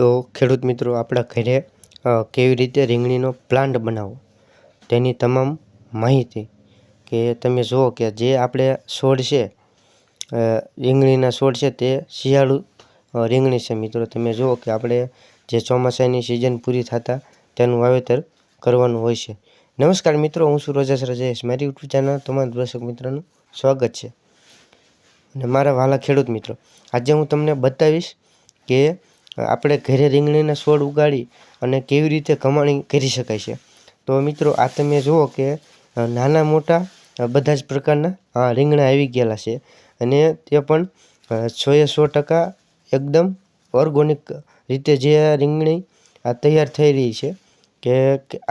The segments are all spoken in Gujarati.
તો ખેડૂત મિત્રો, આપણા ઘરે કેવી રીતે રીંગણીનો પ્લાન્ટ બનાવવો? તેની તમામ માહિતી કે તમે જુઓ કે જે આપણે છોડ છે રીંગણીના છોડ છે તે શિયાળુ રીંગણી છે. મિત્રો, તમે જુઓ કે આપણે જે ચોમાસાની સિઝન પૂરી થતાં તેનું વાવેતર કરવાનું હોય છે. નમસ્કાર મિત્રો, હું છું રોજેશ રજેશ મારી યુટ્યુબ ચેનલ તમામ દર્શક મિત્રોનું સ્વાગત છે. અને મારા વાલા ખેડૂત મિત્રો, આજે હું તમને બતાવીશ કે આપણે ઘરે રીંગણીના છોડ ઉગાડી અને કેવી રીતે કમાણી કરી શકાય છે. તો મિત્રો, આ તમે જુઓ કે નાના મોટા બધા જ પ્રકારના રીંગણા આવી ગયેલા છે. અને તે પણ સોએ સો ટકા એકદમ ઓર્ગોનિક રીતે જે રીંગણી આ તૈયાર થઈ રહી છે કે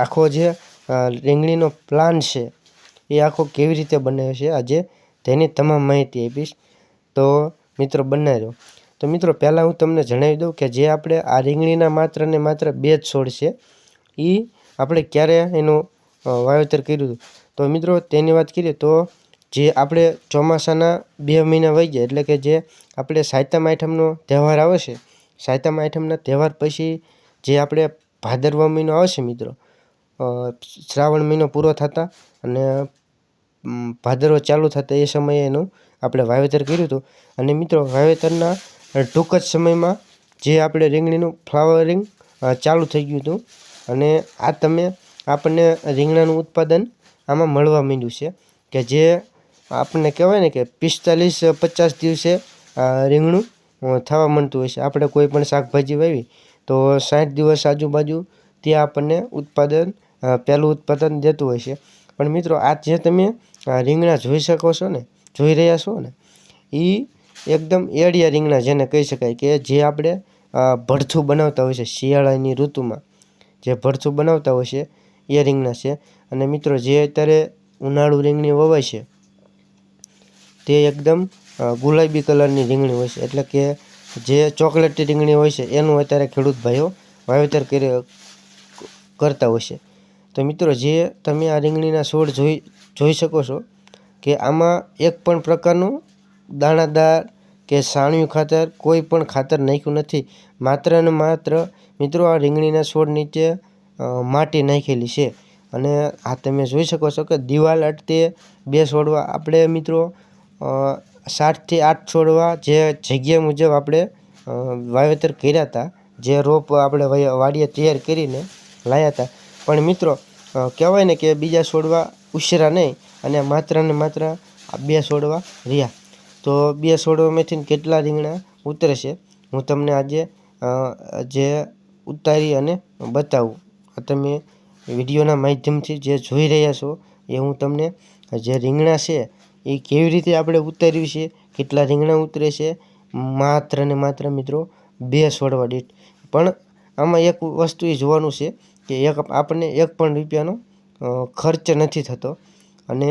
આખો જે રીંગણીનો પ્લાન છે એ આખો કેવી રીતે બને છે, આજે તેની તમામ માહિતી આપીશ. તો મિત્રો બનાવી દો. તો મિત્રો, પહેલાં હું તમને જણાવી દઉં કે જે આપણે આ રીંગણીના માત્ર ને માત્ર બે જ છોડ છે એ આપણે ક્યારે એનું વાવેતર કર્યું તો મિત્રો, તેની વાત કરીએ તો જે આપણે ચોમાસાના બે મહિના વહી ગયા, એટલે કે જે આપણે સાયતમ આઠમનો તહેવાર આવે છે સાયતમ આઠમના તહેવાર પછી જે આપણે ભાદરવા મહિનો આવશે મિત્રો શ્રાવણ મહિનો પૂરો થતાં અને ભાદરવો ચાલુ થતાં એ સમયે એનું આપણે વાવેતર કર્યું હતું. અને મિત્રો, વાવેતરના ટૂંક જ સમયમાં જે આપણે રીંગણીનું ફ્લાવરિંગ ચાલુ થઈ ગયું હતું અને આ તમે આપણને રીંગણાનું ઉત્પાદન આમાં મળવા માંડ્યું છે કે જે આપણને કહેવાય ને કે પિસ્તાલીસ, પચાસ દિવસે રીંગણું થવા માંડતું હોય છે. આપણે કોઈ પણ શાકભાજી વાવી તો સાઠ દિવસ આજુબાજુ ત્યાં આપણને ઉત્પાદન પહેલું ઉત્પાદન દેતું હોય છે. પણ મિત્રો, આ જે તમે રીંગણા જોઈ શકો છો ને, જોઈ રહ્યા છો ને એ એકદમ એડિયા રીંગણા જેને કહી શકાય કે જે આપણે ભડથું બનાવતા હોય છે, શિયાળાની ઋતુમાં. જે ભડથું બનાવતા હોય છે એ રીંગણા છે. અને મિત્રો, જે અત્યારે ઉનાળુ રીંગણી વવાય છે, તે એકદમ ગુલાબી કલરની રીંગણી હોય છે. એટલે કે જે ચોકલેટી રીંગણી હોય છે, એનું અત્યારે ખેડૂત ભાઈઓ વાવેતર કરી, કરતા હોય છે. તો મિત્રો, જે તમે આ રીંગણીના છોડ જોઈ જોઈ શકો છો કે આમાં એક પણ પ્રકારનું દાણાદાર કે સાણિયું ખાતર કોઈ પણ ખાતર નાખ્યું નથી. માત્ર ને માત્ર મિત્રો, આ રીંગણીના છોડ નીચે માટી નાખેલી છે. અને આ તમે જોઈ શકો છો કે દિવાલ અટતે બે છોડવા આપણે મિત્રો સાતથી આઠ છોડવા જે જગ્યા મુજબ આપણે વાવેતર કર્યા હતા, જે રોપ આપણે વાડીએ તૈયાર કરીને લાવ્યા હતા. પણ મિત્રો કહેવાય ને કે બીજા છોડવા ઉશરા નહીં અને માત્ર ને માત્ર આ બે છોડવા રહ્યા. તો બે છોડવામાંથી કેટલા રીંગણા ઉતરશે? હું તમને આજે જે ઉતારી અને બતાવું. તમે વિડીયોના માધ્યમથી જે જોઈ રહ્યા છો, એ હું તમને જે રીંગણા છે, એ કેવી રીતે આપણે ઉતાર્યું છે, કેટલા રીંગણા ઉતરે છે, માત્ર ને માત્ર મિત્રો બે છોડવા દીઠ. પણ આમાં એક વસ્તુ એ જોવાનું છે કે એક આપણને એક પણ રૂપિયાનો ખર્ચ નથી થતો. અને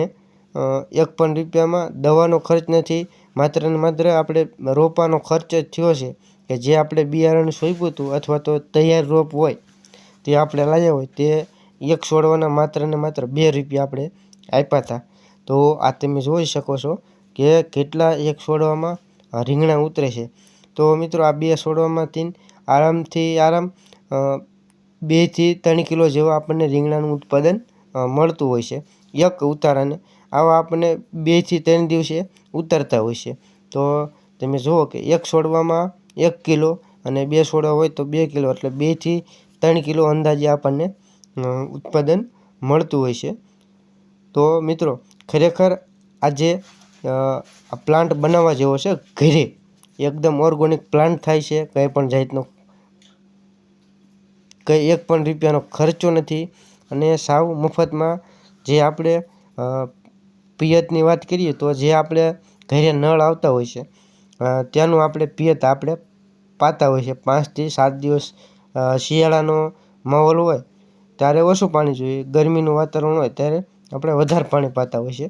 એક પણ રૂપિયામાં દવાનો ખર્ચ નથી. માત્ર ને માત્ર આપણે રોપાનો ખર્ચ જ થયો છે કે જે આપણે બિયારણ સોંપ્યું હતું અથવા તો તૈયાર રોપ હોય, તે આપણે લાવ્યા હોય, તે એક છોડવાના માત્ર ને માત્ર બે રૂપિયા આપણે આપ્યા હતા. તો આ તમે જોઈ શકો છો કે કેટલા એક છોડવામાં રીંગણા ઉતરે છે. તો મિત્રો આ બે છોડવામાંથી આરામથી આરામ બેથી ત્રણ કિલો જેવા આપણને રીંગણાનું ઉત્પાદન મળતું હોય છે. એક ઉતારાને આવા આપણને બેથી ત્રણ દિવસે ઉતરતા હોય છે. તો તમે જુઓ કે એક છોડવામાં એક કિલો અને બે છોડવા હોય તો બે કિલો એટલે બેથી ત્રણ કિલો અંદાજે આપણને ઉત્પાદન મળતું હોય છે. તો મિત્રો ખરેખર આ જે અ, આ પ્લાન્ટ બનાવવા જેવો છે ઘરે. એકદમ ઓર્ગોનિક પ્લાન્ટ થાય છે કંઈ પણ જાતનો કંઈ એક પણ રૂપિયાનો ખર્ચો નથી. અને સાવ મફતમાં જે આપણે પિયતની વાત કરીએ તો જે આપણે ઘરે નળ આવતા હોય છે ત્યાંનું આપણે પિયત આપણે પાતા હોય છે. પાંચથી સાત દિવસ શિયાળાનો માહોલ હોય ત્યારે ઓછું પાણી જોઈએ. ગરમીનું વાતાવરણ હોય ત્યારે આપણે વધારે પાણી પાતા હોય છે.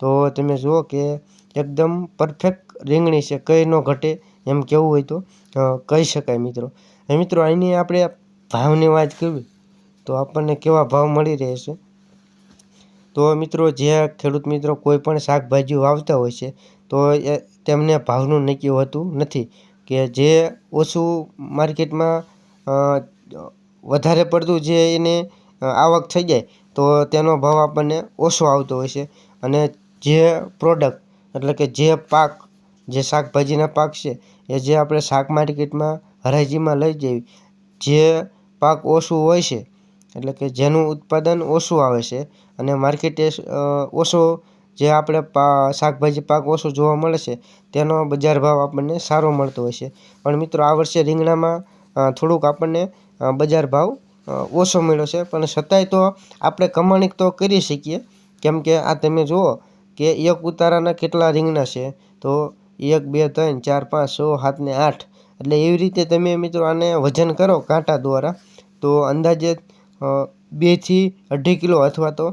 તો તમે જુઓ કે એકદમ પરફેક્ટ રીંગણી છે. કંઈ ન ઘટે એમ કહેવું હોય તો કહી શકાય મિત્રો. મિત્રો અહીંની આપણે ભાવની વાત કરવી તો આપણને કેવા ભાવ મળી રહે છે? તો મિત્રો, જે ખેડૂત મિત્રો કોઈ પણ શાકભાજીઓ વાવતા હોય છે, તો એ તેમને ભાવનું નક્કી હોતું નથી કે જે ઓછું માર્કેટમાં વધારે પડતું જે એને આવક થઈ જાય, તો તેનો ભાવ આપણને ઓછો આવતો હોય છે. અને જે પ્રોડક્ટ, એટલે કે જે પાક, જે શાકભાજીના પાક છે, એ જે આપણે શાક માર્કેટમાં, હરાજીમાં લઈ જઈ જે પાક ઓછું હોય છે એટલે કે જેનું ઉત્પાદન ઓછું આવે છે અને માર્કેટે ઓછો જે આપણે પા, શાકભાજી પાક ઓછો જોવા મળે છે, તેનો બજાર ભાવ આપણને સારો મળતો હોય છે. પણ મિત્રો, આ વર્ષે રીંગણામાં થોડુંક આપણને બજાર ભાવ ઓછો મળ્યો છે. પણ છતાંય તો આપણે કમાણી તો કરી શકીએ. કેમ કે આ તમે જુઓ કે એક ઉતારાના કેટલા રીંગણા છે. તો એક, બે, ત્રણ, ચાર, પાંચ, છ, સાત ને આઠ. એટલે એવી રીતે તમે મિત્રો આને વજન કરો કાંટા દ્વારા. તો અંદાજે બેથી અઢી કિલો અથવા તો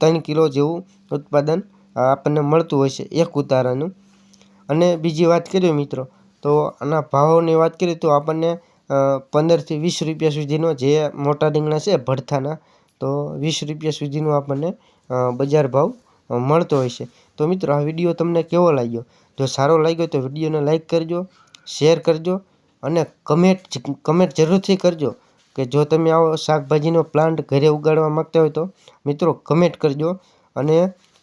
ત્રણ કિલો જેવું ઉત્પાદન આપણને મળતું હોય છે એક ઉતારાનું. અને બીજી વાત કરીએ મિત્રો, તો આના ભાવોની વાત કરીએ તો આપણને પંદરથી વીસ રૂપિયા સુધીનો જે મોટા રીંગણા છે ભડથાના તો વીસ રૂપિયા સુધીનો આપણને બજાર ભાવ મળતો હોય છે. તો મિત્રો, આ વીડિયો તમને કેવો લાગ્યો? જો સારો લાગ્યો તો વિડીયોને લાઈક કરજો, શેર કરજો અને કમેન્ટ કમેન્ટ જરૂરથી કરજો. કે જો તમે આવો શાકભાજીનો પ્લાન્ટ ઘરે ઉગાડવા માગતા હોય તો મિત્રો કમેન્ટ કરજો અને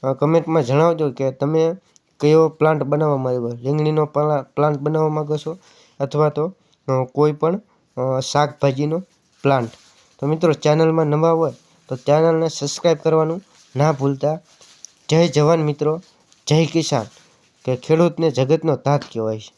કમેન્ટમાં જણાવજો કે તમે કયો પ્લાન્ટ બનાવવા માંગો રીંગણીનો પ્લા, પ્લાન્ટ બનાવવા માગો છો? અથવા તો કોઈ પણ શાકભાજીનો પ્લાન્ટ? તો મિત્રો ચેનલમાં નવા હોય તો ચેનલને સબસ્ક્રાઈબ કરવાનું ના ભૂલતા. જય જવાન મિત્રો. જય કિસાન. કે ખેડૂતને જગતનો તાત કહેવાય છે.